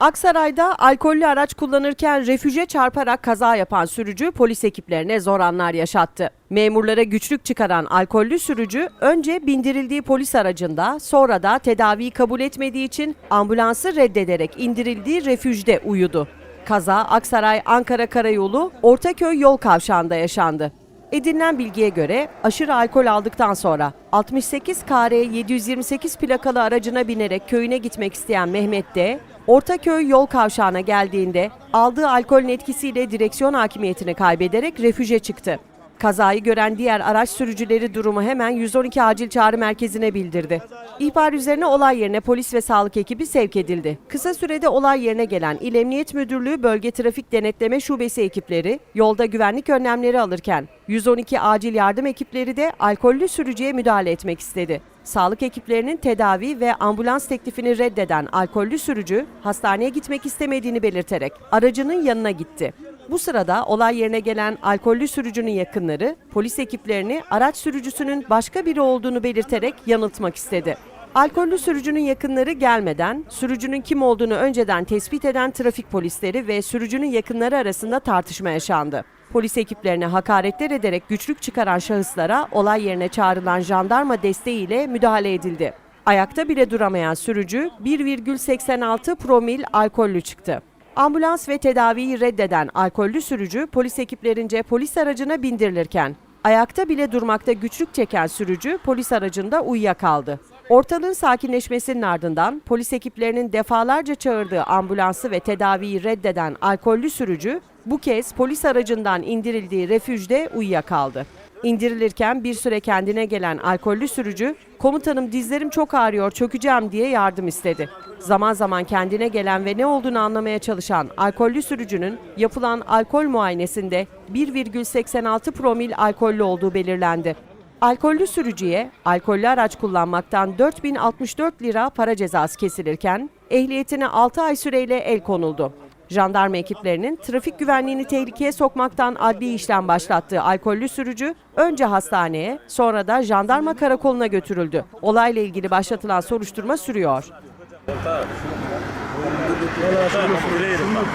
Aksaray'da alkollü araç kullanırken refüje çarparak kaza yapan sürücü polis ekiplerine zor anlar yaşattı. Memurlara güçlük çıkaran alkollü sürücü önce bindirildiği polis aracında sonra da tedaviyi kabul etmediği için ambulansı reddederek indirildiği refüjde uyudu. Kaza Aksaray-Ankara Karayolu Ortaköy yol kavşağında yaşandı. Edinilen bilgiye göre aşırı alkol aldıktan sonra 68 KR 728 plakalı aracına binerek köyüne gitmek isteyen Mehmet D. Ortaköy yol kavşağına geldiğinde aldığı alkolün etkisiyle direksiyon hakimiyetini kaybederek refüje çıktı. Kazayı gören diğer araç sürücüleri durumu hemen 112 acil çağrı merkezine bildirdi. İhbar üzerine olay yerine polis ve sağlık ekibi sevk edildi. Kısa sürede olay yerine gelen İl Emniyet Müdürlüğü Bölge Trafik Denetleme Şubesi ekipleri yolda güvenlik önlemleri alırken 112 acil yardım ekipleri de alkollü sürücüye müdahale etmek istedi. Sağlık ekiplerinin tedavi ve ambulans teklifini reddeden alkollü sürücü hastaneye gitmek istemediğini belirterek aracının yanına gitti. Bu sırada olay yerine gelen alkollü sürücünün yakınları polis ekiplerini araç sürücüsünün başka biri olduğunu belirterek yanıltmak istedi. Alkollü sürücünün yakınları gelmeden sürücünün kim olduğunu önceden tespit eden trafik polisleri ve sürücünün yakınları arasında tartışma yaşandı. Polis ekiplerine hakaretler ederek güçlük çıkaran şahıslara olay yerine çağrılan jandarma desteğiyle müdahale edildi. Ayakta bile duramayan sürücü 1,86 promil alkollü çıktı. Ambulans ve tedaviyi reddeden alkollü sürücü polis ekiplerince polis aracına bindirilirken ayakta bile durmakta güçlük çeken sürücü polis aracında uyuyakaldı. Ortalığın sakinleşmesinin ardından polis ekiplerinin defalarca çağırdığı ambulansı ve tedaviyi reddeden alkollü sürücü bu kez polis aracından indirildiği refüjde uyuyakaldı. İndirilirken bir süre kendine gelen alkollü sürücü, komutanım dizlerim çok ağrıyor çökeceğim diye yardım istedi. Zaman zaman kendine gelen ve ne olduğunu anlamaya çalışan alkollü sürücünün yapılan alkol muayenesinde 1,86 promil alkollü olduğu belirlendi. Alkollü sürücüye alkollü araç kullanmaktan 4064 lira para cezası kesilirken ehliyetine 6 ay süreyle el konuldu. Jandarma ekiplerinin trafik güvenliğini tehlikeye sokmaktan adli işlem başlattığı alkollü sürücü önce hastaneye sonra da jandarma karakoluna götürüldü. Olayla ilgili başlatılan soruşturma sürüyor. Tamam, buraya yerim bak.